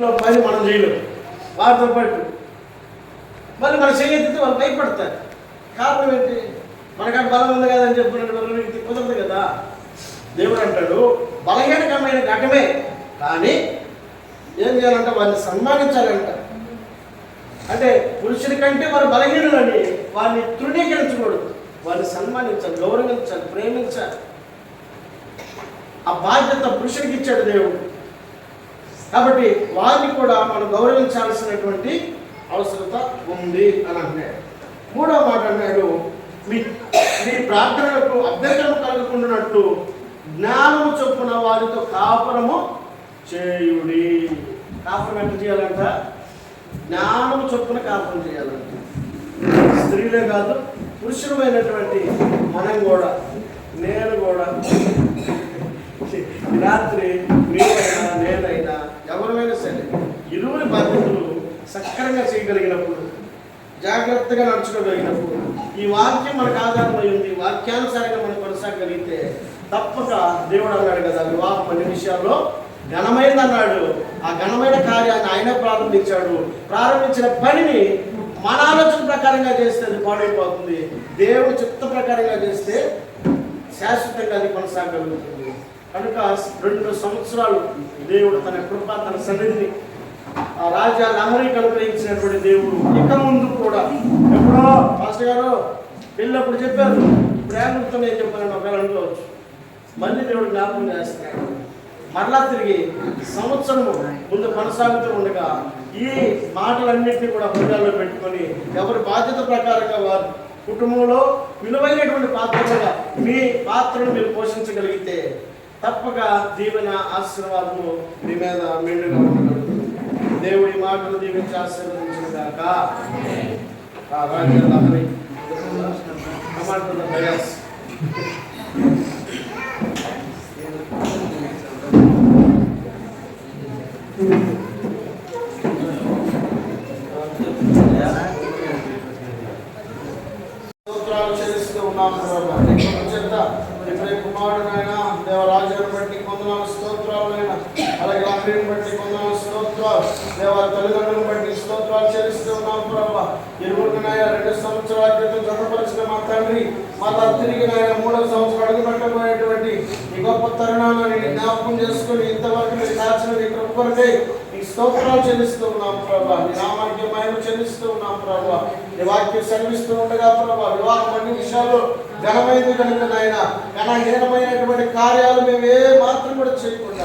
ఇంట్లో పని మనం చేయలేము వారితో పాటు మళ్ళీ మన చేయెత్తితే వాళ్ళు భయపడతారు. కారణం ఏంటి? మనకాడ బలం ఉంది కదా అని చెప్పినట్టు వాళ్ళు వీరికి కుదరదు కదా. దేవుడు అంటాడు బలహీనకమైన ఘటమే. కానీ ఏం చేయాలంటే వారిని సన్మానించాలంట. అంటే పురుషుడి కంటే వారు బలహీనులని వారిని తృణీకరించకూడదు. వారిని సన్మానించాలి గౌరవించాలి ప్రేమించాలి. ఆ బాధ్యత పురుషుడికి ఇచ్చాడు దేవుడు. కాబట్టి వారిని కూడా మనం గౌరవించాల్సినటువంటి అవసరత ఉంది అని అన్నాడు మూడో మాట అన్నాడు మీ మీ ప్రార్థనలకు అభ్యంతరం కలుగుకుంటున్నట్టు జ్ఞానము చొప్పున వారితో కాపురము చేయుడి. కాపురం ఎంత చేయాలంట? జ్ఞానము చొప్పున కాపురం చేయాలంట. స్త్రీలే కాదు పురుషులమైనటువంటి మనం కూడా నేను కూడా. రాత్రి మీ సక్రంగా చేయగలిగినప్పుడు జాగ్రత్తగా నడుచుకోగలిగినప్పుడు ఈ వాక్యం మనకు ఆధారమై ఉంది. వాక్యానుసారంగా మనం కొనసాగలిగితే తప్పక దేవుడు అన్నాడు కదా వివాహం అన్ని విషయాల్లో ఘనమైనది అన్నాడు ఆ ఘనమైన కార్యాన్ని ఆయన ప్రారంభించాడు. ప్రారంభించిన పనిని మన ఆలోచన ప్రకారంగా చేస్తే అది పాడైపోతుంది. దేవుడు చిత్త ప్రకారంగా చేస్తే శాశ్వతంగా అది కొనసాగలుగుతుంది. కనుక రెండు సంవత్సరాలు దేవుడు తన కృప తన సన్నిధిని ఆ రాజా అందరికీ అనుగ్రహించినటువంటి దేవుడు ఇక ముందు కూడా ఎప్పుడో మాస్టర్ గారు వెళ్ళినప్పుడు చెప్పారు. ప్రేమతో నేను చెప్పాను ఒకవేళ అనుకోవచ్చు. మళ్ళీ దేవుడు జ్ఞాపకం చేస్తున్నాడు. మరలా తిరిగి సంవత్సరము ముందు కొనసాగుతూ ఉండగా ఈ మాటలన్నింటినీ కూడా హృదయాల్లో పెట్టుకొని ఎవరి బాధ్యత ప్రకారంగా వారు కుటుంబంలో విలువైనటువంటి పాత్రలుగా మీ పాత్రను మీరు పోషించగలిగితే తప్పక దీవెన ఆశీర్వాదము మీ మీద మెండుగా ఉండగా దేవుడి మాటలు దీవించి ఆశీర్వదించిన కాక ఆ రాజ్య లహరి కమాండ్ టు ద బయస్ స్తోత్రాలు చెల్లిస్తూ ఉన్నాము ప్రభా. నీ కృప చేత కుమారుడైనా దేవరాజుని బట్టి కొందనాలు స్తోత్రాలైనా అలాగే బట్టి కొందనాలు స్తోత్రాలు. తల్లిదండ్రులను బట్టి స్తోత్రాలు చెల్లిస్తూ ఉన్నాం ప్రభా. నాయన రెండు సంవత్సరాల క్రితం జతపరిచిన మా తండ్రి మా తిరిగి నాయన మూడో సంవత్సరం అడుగుపెట్టబోయేటువంటి ఈ గొప్ప తరుణాన్ని జ్ఞాపకం చేసుకుని ఇంతవరకు మీరు దాచిన నీ కృపరికై కొరకై నీ స్తోత్రాలు చెల్లిస్తూ ఉన్నాం ప్రభా. నీ నామానికి మహిమ చెల్లిస్తూ ఉన్నాం ప్రభా. నీ వాక్యం సెలవిస్తూ ఉండగా ప్రభా వివాహం అన్ని విషయాల్లో ఘనమైంది కనుక నాయన. ఘనహీనమైనటువంటి కార్యాలు మేము ఏ మాత్రం కూడా చేయకుండా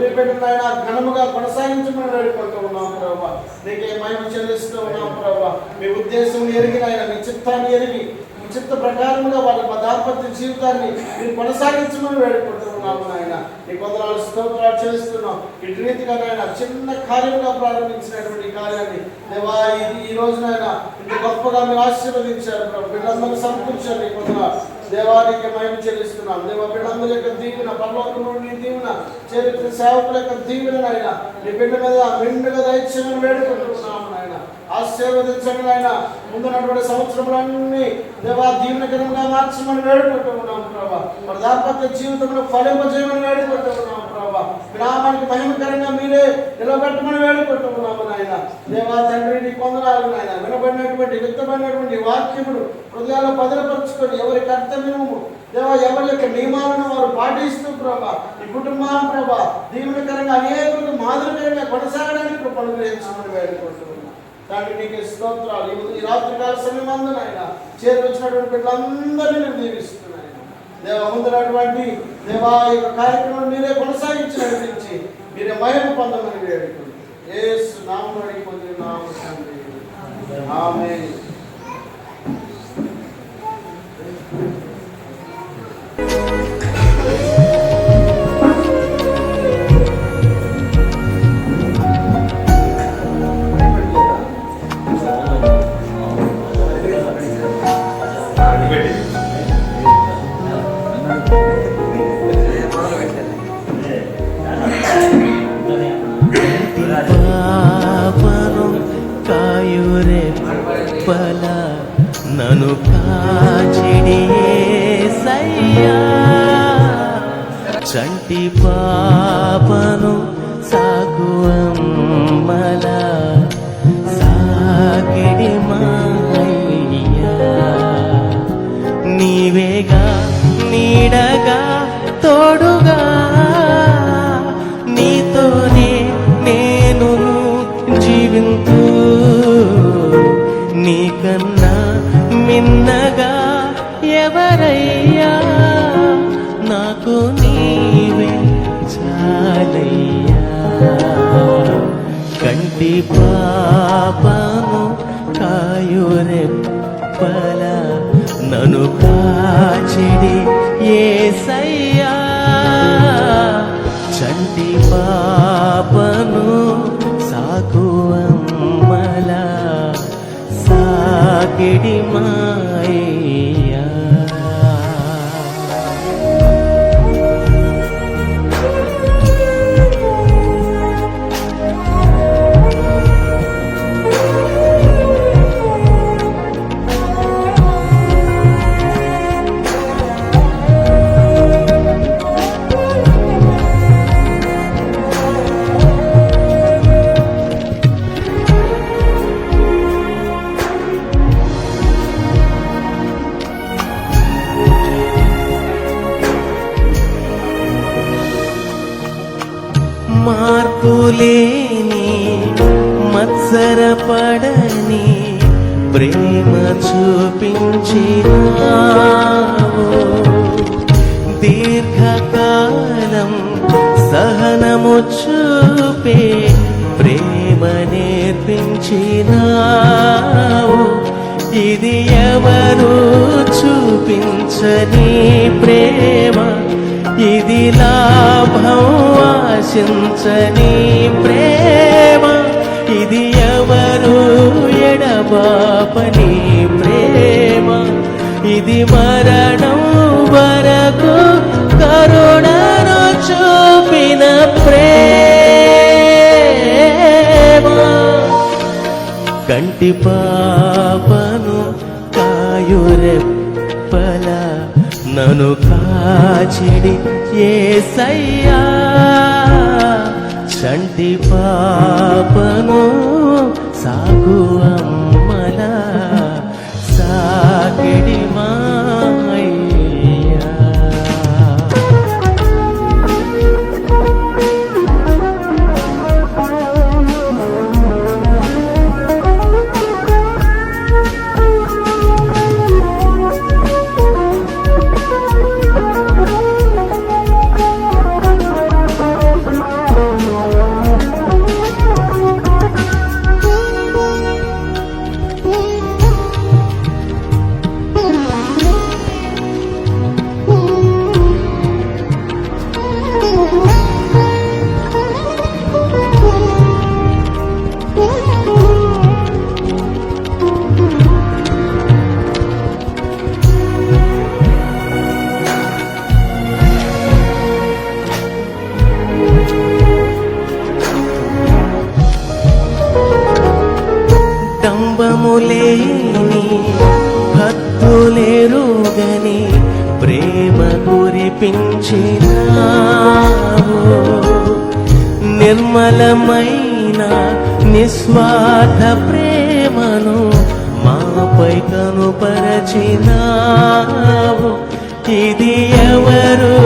నీ ఆయన ఘనముగా కొనసాగించమని వేడుకుంటూ ఉన్నాం ప్రభావ నీకే మహిమ చెల్లిస్తూ ఉన్నాం ప్రభావ మీ ఉద్దేశం ఎరిగిన ఆయన నీ చిత్తాన్ని ఎరిగి మీ చిత్త ప్రకారముగా వాళ్ళ మా దాంపత్య జీవితాన్ని మీరు కొనసాగించమని వేడుకుంటూ ఉన్నాము నాయన. నీ కొందరు స్తోత్రాలు చేస్తున్నాం ఇటు రీతిగా నాయన చిన్న కార్యముగా ప్రారంభించినటువంటి కార్యాన్ని దేవా ఇది ఈ రోజునైనా ఇంత గొప్పగా మీరు ఆశీర్వదించారు ప్రభు. బిడ్డలందరూ సమకూర్చారు నీ కొందరు దేవానికి మహిమ చెల్లిస్తున్నాం. దేవ బిడ్డలందరి యొక్క దీవెన పరలోకంలో నీ దీవెన చరిత్ర సేవకుల యొక్క దీవెన నాయన. నీ బిడ్డ మీద మెండుగా దయచేయమని వేడుకుంటున్నాము నాయన. ఆశీర్వదించండి నాయన. ముందున్నటువంటి సంవత్సరములన్నీ దేవా దీవెనకరంగా మార్చమని వేడుకుంటున్నాం ప్రభా. మన దాంపత్య జీవితంలో ఫలింపజేయమని వేడుకుంటున్నాం ప్రభా. గ్రామానికి మహిమకరంగా మీరే నిలబెట్టమని వేడుకుంటున్నాము నాయన. దేవా తండ్రి నీ కొందనాలు నాయన. వినబడినటువంటి విత్తబడినటువంటి వాక్యములు హృదయాల్లో భద్రపరచుకొని ఎవరి కర్తవ్యము? దేవా ఎవరి యొక్క నియమాలను వారు పాటిస్తూ ప్రభా ఈ కుటుంబాన్ని ప్రభా దీవునికరంగా అనేకులకు మాదిరికరంగా కొనసాగడానికి కృపను గ్రహించమని వేడుకుంటున్నాను తండ్రి నీకు స్తోత్రాలు. ఈ- ఈ రాత్రి కాల సమయం అందునైనా చేతి వచ్చినటువంటి బిడ్డలందరినీ నేను దీవిస్తున్నాను దేవ ముందున్నటువంటి దేవా ఈ యొక్క కార్యక్రమం మీరే కొనసాగించి నడిపించి మీరే మహిమ పొందమని వేడుకుంటున్నాను ఏ నామడికి పొందిన నామం తండ్రి. ఆమేన్. ప్రతి పాపను సాగువమ్మల సాగిడి మాయ్యా. నీవేగా నీడ చంటి పాపను కాయురెప్పల నను కాచిడి ఏసయ్యా. చంటి పాపను సాకువమ్మల సాకిడి మా ప్రేమ చూపించినావు. దీర్ఘకాలం సహనము చూపే ప్రేమ నేర్పించినావు. ఇది ఎవరు చూపించని ప్రేమ. ఇది లాభం ఆశించని ప్రేమ. ఇది మరణం వరకు కరుణను చూపిన ప్రేమ. కంటి పాపను కాయురెప్పల నను కాచిడి ఏసయ్యా చంటి పాపను సాగువా కురిపించినావు నిర్మలమైన నిస్వార్థ ప్రేమను మాపై కనుపరచినావు. ఇది ఎవరు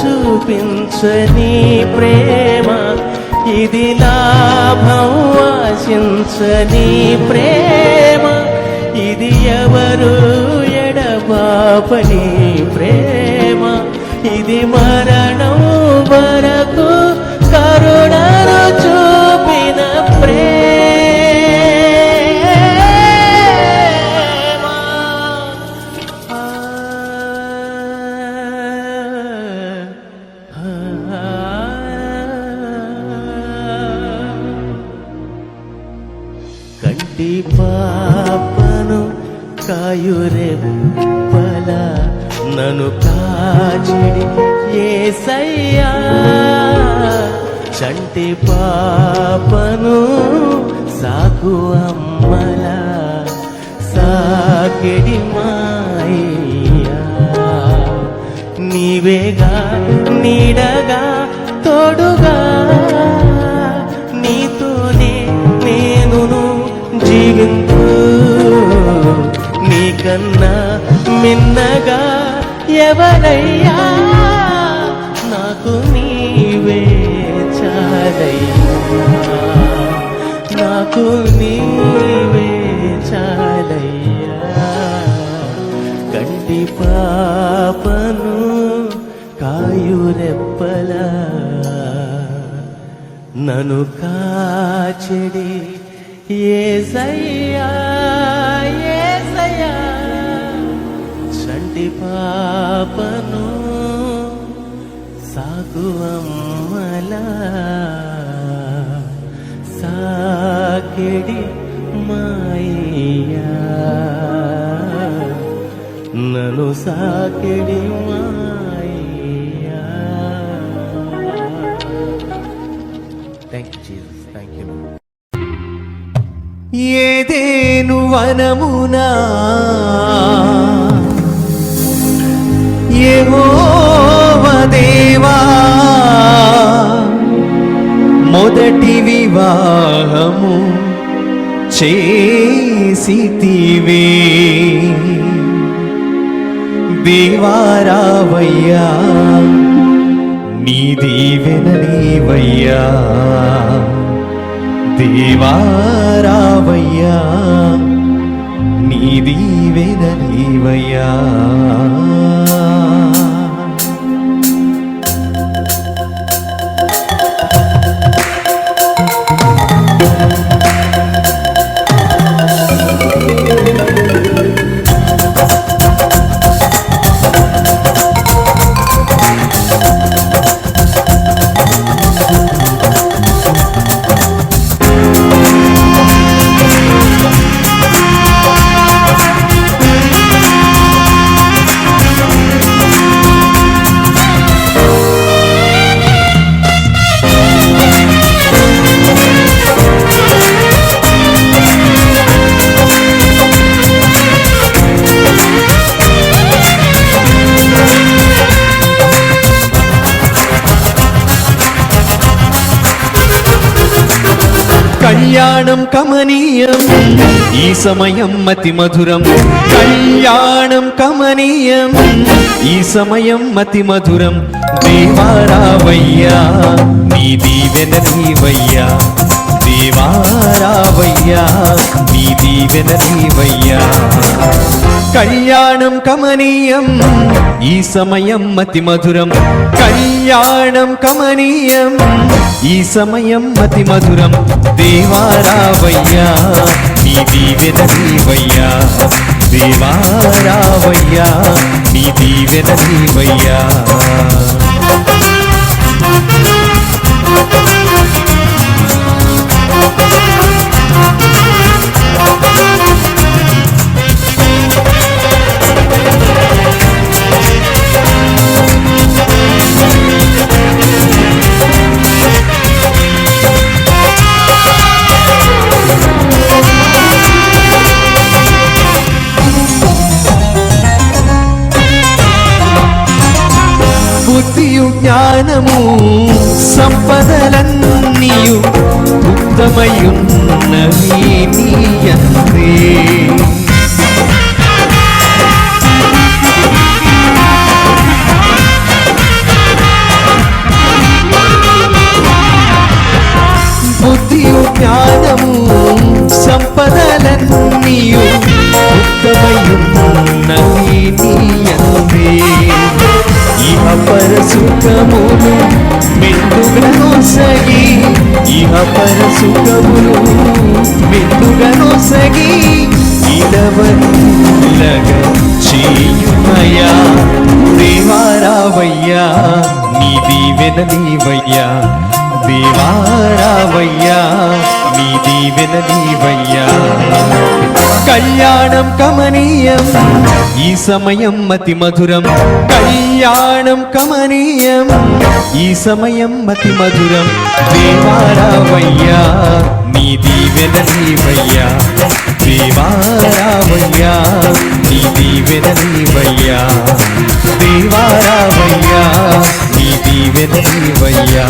చూపించని ప్రేమ? ఇది లాభం ఆశించని ప్రేమ? ఇది ఎవరు ఎడబాపని ప్రేమ? ఇది మరణం వరకు కరుణను చూపిన ప్రేమ. కంటి పాపను కాయురెప్పల నన్ను కాచిడి ఏసయ్యా. చంటి పాపను సాకు అమ్మల సాకిడి మాయ్యా. నీవేగా నీడగా తోడుగా నీతోనే నేను జీవింతు నీకన్నా మిన్నగా ఎవరయ్యా? నాకు నీవే చాలయ్యా. నాకు నీవే చాలయ్యా. కంటి పాపను కాయురెప్పల నను కాచెడి ఏ సయ్యా ప్రతి పాపను సాగు అమ్మలా సాకెడి మాయ్యా. నను సాకిడి మాయ్యా. Thank you Jesus thank you Eden వనమునా? యెహోవా మొదటి వివాహము చేసితివే. దేవారావయ్యా నీ దీవెన నీవయ్యా దేవారావయ్యా నీ దీవెన కళ్యాణం కమనీయం ఈ సమయం మతి మధురం కళ్యాణం కమనీయం ఈ సమయం మతి మధురం దేవారావయ్యా నీ దీవెన దీవయ్యా నీవయ్యా దేవారావయ్యా నీ దీవెన నీవయ్యా కళ్యాణం కమనీయం ఈ సమయం అతి మధురం. కళ్యాణం కమనీయం ఈ సమయం అతి మధురం. దేవారావయ్యా నీ దీవెన నీవయ్యా దేవారావయ్యా నీ దీవెన నీవయ్యా జ్ఞానము సంపదలన్నీయు ఉత్తమయున్నవి. పరసుఖములు మెండుగనొసగి ఇహ పరసుఖములు మెండుగనొసగి ఇలవల్లగ చేయుమయా దేవారావయ్యా నీ దీవెన నీవయ్యా. దేవారావయ్యా నీ దీవెన నీవయ్యా. కళ్యాణం కమనీయం ఈ సమయం మతి మధురం కళ్యాణం కమనీయం ఈ సమయం మతి మధురం దేవారావయ్యా నీ దీవెన నీవయ్యా దేవారావయ్యా నీ దీవెన నీవయ్యా దేవారావయ్యా నీ దీవెన నీవయ్యా